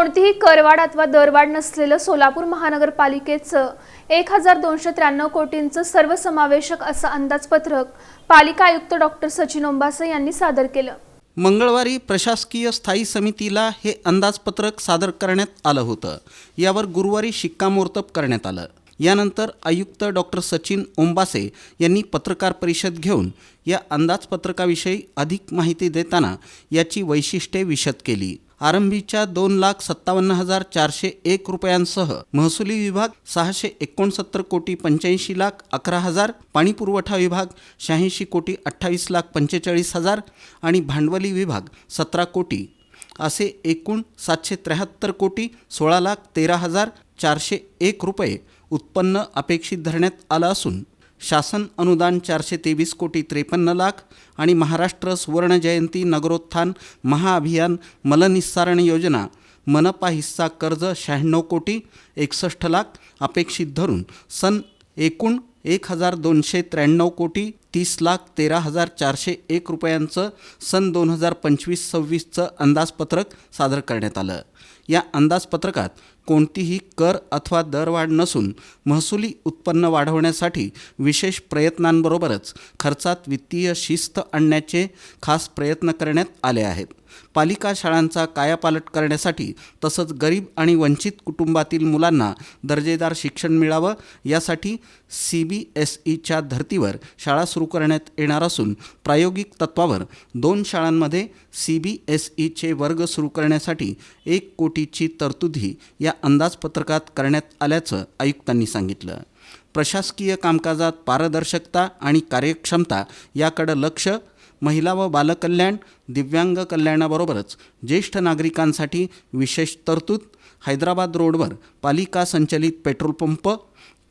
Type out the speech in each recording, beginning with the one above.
कोणतीही करवाढ अथवा दरवाढ नसलेलं सोलापूर महानगरपालिकेचं एक हजार दोनशे त्र्याण्णव कोटींचं सर्वसमावेशक असं अंदाजपत्रक पालिका आयुक्त डॉक्टर सचिन ओंबासे यांनी सादर केलं. मंगळवारी प्रशासकीय स्थायी समितीला हे अंदाजपत्रक सादर करण्यात आलं होतं. यावर गुरुवारी शिक्कामोर्तब करण्यात आलं. यानंतर आयुक्त डॉक्टर सचिन ओंबासे यांनी पत्रकार परिषद घेऊन या अंदाजपत्रकाविषयी अधिक माहिती देताना याची वैशिष्ट्ये विशद केली. आरंभीच्या दोन लाख सत्तावन्न हजार चारशे एक रुपयांसह महसुली विभाग सहाशे एकोणसत्तर कोटी पंच्याऐंशी लाख अकरा हजार पाणीपुरवठा विभाग शहाऐंशी कोटी अठ्ठावीस लाख पंचेचाळीस हजार आणि भांडवली विभाग सतरा कोटी. असे एकूण सातशे त्र्याहत्तर कोटी सोळा लाख तेरा हजार चारशे एक रुपये उत्पन्न अपेक्षित धरण्यात आलं असून शासन अनुदान चारशे तेवीस कोटी त्रेपन्न लाख आणि महाराष्ट्र सुवर्णजयंती नगरोत्थान महाअभियान मलनिस्सारण योजना मनपा हिस्सा कर्ज शहाण्णव कोटी एकसष्ट लाख अपेक्षित धरून सन एकूण एक हजार दोनशे त्र्याण्णव कोटी तीस लाख तेरा हजार चारशे एक रुपयांचं सन दोन हजार पंचवीस सव्वीसचं अंदाजपत्रक सादर करण्यात आलं. या अंदाजपत्रकात कोणतीही कर अथवा दरवाढ नसून महसुली उत्पन्न वाढवण्यासाठी विशेष प्रयत्नांबरोबरच खर्चात वित्तीय शिस्त आणण्याचे खास प्रयत्न करण्यात आले आहेत. पालिका शाळांचा कायापालट करण्यासाठी तसंच गरीब आणि वंचित कुटुंबातील मुलांना दर्जेदार शिक्षण मिळावं यासाठी सी बी एस ईच्या धर्तीवर शाळा सुरू करण्यात येणार असून प्रायोगिक तत्वावर दोन शाळांमध्ये सी बी एस ईचे वर्ग सुरू करण्यासाठी एक कोटीची तरतूदही या अंदाजपत्रकात करण्यात आल्याचं आयुक्तांनी सांगितलं. प्रशासकीय कामकाजात पारदर्शकता आणि कार्यक्षमता याकडं लक्ष महिला व बालकल्याण दिव्यांग कल्याणाबरोबरच ज्येष्ठ नागरिकांसाठी विशेष तरतूद हैदराबाद रोडवर पालिका संचलित पेट्रोल पंप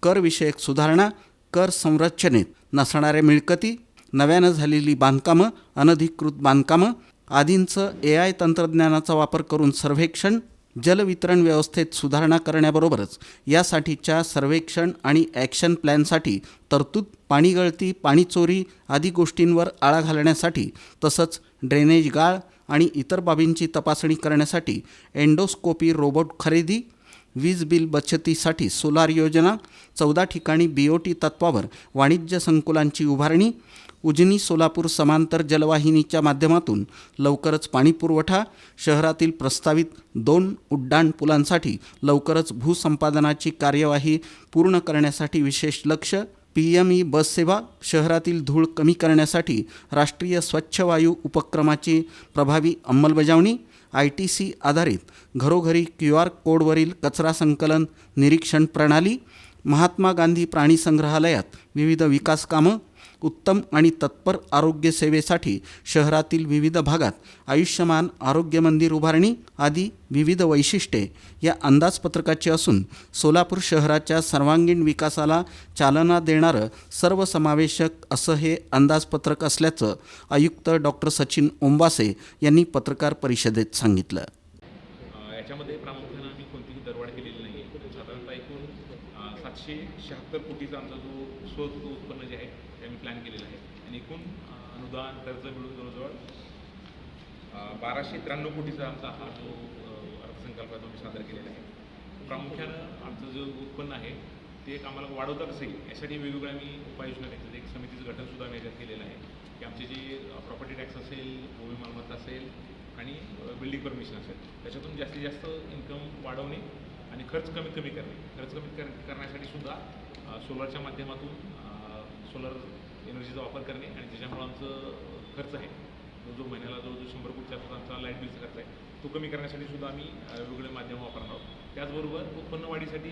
करविषयक सुधारणा कर संरचनेत नसणाऱ्या मिळकती नव्यानं झालेली बांधकामं अनधिकृत बांधकामं आदींचं ए आय तंत्रज्ञानाचा वापर करून सर्वेक्षण जलवितरण व्यवस्थेत सुधारणा करण्याबरोबरच यासाठीच्या सर्वेक्षण आणि ॲक्शन प्लॅनसाठी तरतूद पाणी गळती आदी गोष्टींवर आळा घालण्यासाठी तसंच ड्रेनेज गाळ आणि इतर बाबींची तपासणी करण्यासाठी एंडोस्कोपी रोबोट खरेदी वीज बिल बचतीसाठी सोलार योजना चौदा ठिकाणी बी ओ टी तत्वावर वाणिज्य संकुलांची उभारणी उजनी सोलापूर समांतर जलवाहिनीच्या माध्यमातून लवकरच पाणीपुरवठा शहरातील प्रस्तावित दोन उड्डाण पुलांसाठी लवकरच भूसंपादनाची कार्यवाही पूर्ण करण्यासाठी विशेष लक्ष पी एम ई बससेवा शहरातील धूळ कमी करण्यासाठी राष्ट्रीय स्वच्छ वायू उपक्रमाची प्रभावी अंमलबजावणी आय टी सी आधारित घरोघरी क्यू आर कोडवरील कचरा संकलन निरीक्षण प्रणाली महात्मा गांधी प्राणी संग्रहालयात विविध विकास कामं उत्तम आणि तत्पर आरोग्यसेवेसाठी शहरातील विविध भागात आयुष्यमान आरोग्य मंदिर उभारणी आदी विविध वैशिष्ट्ये या अंदाजपत्रकाची असून सोलापूर शहराच्या सर्वांगीण विकासाला चालना देणारं सर्वसमावेशक असं हे अंदाजपत्रक असल्याचं आयुक्त डॉक्टर सचिन ओंबासे यांनी पत्रकार परिषदेत सांगितलं. याच्यामध्ये प्रामुख्यानं आम्ही कोणतीही दरवाढ केलेली नाही आहे साधारणतः एकूण सातशे शहात्तर कोटीचा आमचा जो स्रोत उत्पन्न जे आहे आम्ही प्लॅन केलेला आहे. आणि एकूण अनुदान कर्ज मिळून जवळजवळ बाराशे त्र्याण्णव कोटीचा आमचा हा जो अर्थसंकल्प आहे तो आम्ही सादर केलेला आहे. प्रामुख्यानं आमचं जो उत्पन्न आहे ते एक आम्हाला वाढवता कसं येईल? यासाठी वेगवेगळ्या आम्ही उपाययोजना घेतल्या एक समितीचं गठनसुद्धा आम्ही याच्यात केलेलं आहे. की आमचे जे प्रॉपर्टी टॅक्स असेल भूमी मालमत्ता असेल आणि बिल्डिंग परमिशन असेल त्याच्यातून जास्तीत जास्त इन्कम वाढवणे आणि खर्च कमीत कमी करणे. खर्च कमीत कर करण्यासाठी सुद्धा सोलरच्या माध्यमातून सोलर एनर्जीचा वापर करणे आणि त्याच्यामुळं आमचं खर्च आहे. जो महिन्याला जो जो शंभर कोटीचा आमचा लाइट बिलचा खर्च आहे तो कमी करण्यासाठी सुद्धा आम्ही वेगवेगळे माध्यम वापरणार आहोत. त्याचबरोबर उत्पन्न वाढीसाठी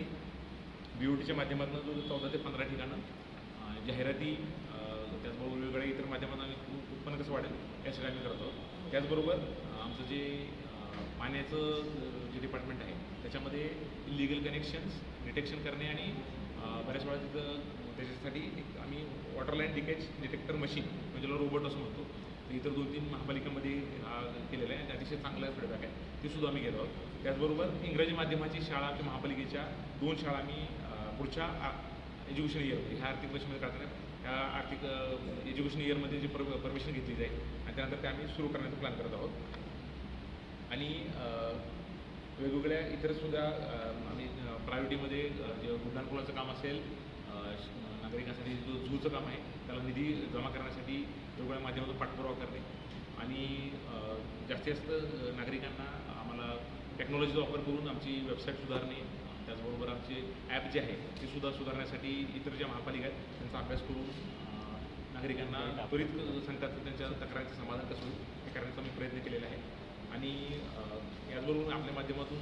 बी ओ टीच्या माध्यमातून जो चौदा ते पंधरा ठिकाणं जाहिराती त्याचबरोबर वेगवेगळ्या इतर माध्यमातून आम्ही उत्पन्न कसं वाढेल यासाठी आम्ही करत आहोत. त्याचबरोबर आमचं जे पाण्याचं जे डिपार्टमेंट आहे त्याच्यामध्ये इलिगल कनेक्शन्स डिटेक्शन करणे आणि बऱ्याच वेळा तिथं त्याच्यासाठी एक आम्ही वॉटरलाईन लिकेज डिटेक्टर मशीन म्हणजे ज्याला रोबोट असं म्हणतो इतर दोन तीन महापालिकेमध्ये केलेलं आहे. आणि अतिशय चांगला फीडबॅक आहे. ते सुद्धा आम्ही घेत आहोत त्याचबरोबर इंग्रजी माध्यमाची शाळा आमच्या महापालिकेच्या दोन शाळा आम्ही पुढच्या एज्युकेशन इयरमध्ये ह्या आर्थिक वर्षामध्ये काढताना ह्या आर्थिक एज्युकेशन इयरमध्ये जी पर परमिशन घेतली जाईल. आणि त्यानंतर ते आम्ही सुरू करण्याचा प्लॅन करत आहोत. आणि वेगवेगळ्या इतरसुद्धा सुद्धा आम्ही प्रायोरिटीमध्ये जे उड्डाणपुलाचं काम असेल नागरिकांसाठी जो झूचं काम आहे त्याला निधी जमा करण्यासाठी वेगवेगळ्या माध्यमातून पाठपुरावा करणे. आणि जास्तीत जास्त नागरिकांना आम्हाला टेक्नॉलॉजीचा वापर करून आमची वेबसाईट सुधारणे त्याचबरोबर आमचे ॲप जे आहे ते सुद्धा सुधारण्यासाठी इतर ज्या महापालिका आहेत त्यांचा अभ्यास करून नागरिकांना त्वरित सांगतात त्यांच्या तक्रारीचं समाधान कसं होईल हे करण्याचा मी प्रयत्न केलेला आहे. आणि याचबरोबर आपल्या माध्यमातून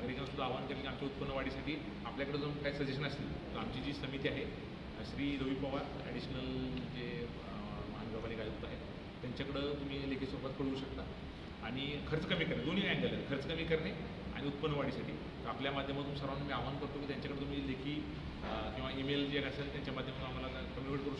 नागरिकांना सुद्धा आवाहन करेल की आमच्या उत्पन्न वाढीसाठी आपल्याकडे जाऊन काही सजेशन असतील तर आमची जी समिती आहे श्री रवी पवार ॲडिशनल जे महानगरपालिका आयुक्त आहेत त्यांच्याकडं तुम्ही लेखी स्वरूपात कळवू शकता. आणि खर्च कमी करणे दोन्ही अँगल आहेत खर्च कमी करणे आणि उत्पन्न वाढीसाठी. तर आपल्या माध्यमातून सर्वांना मी आवाहन करतो की त्यांच्याकडे तुम्ही लेखी किंवा ईमेल जे असेल त्यांच्या माध्यमातून आम्हाला कम्युनिकेट करू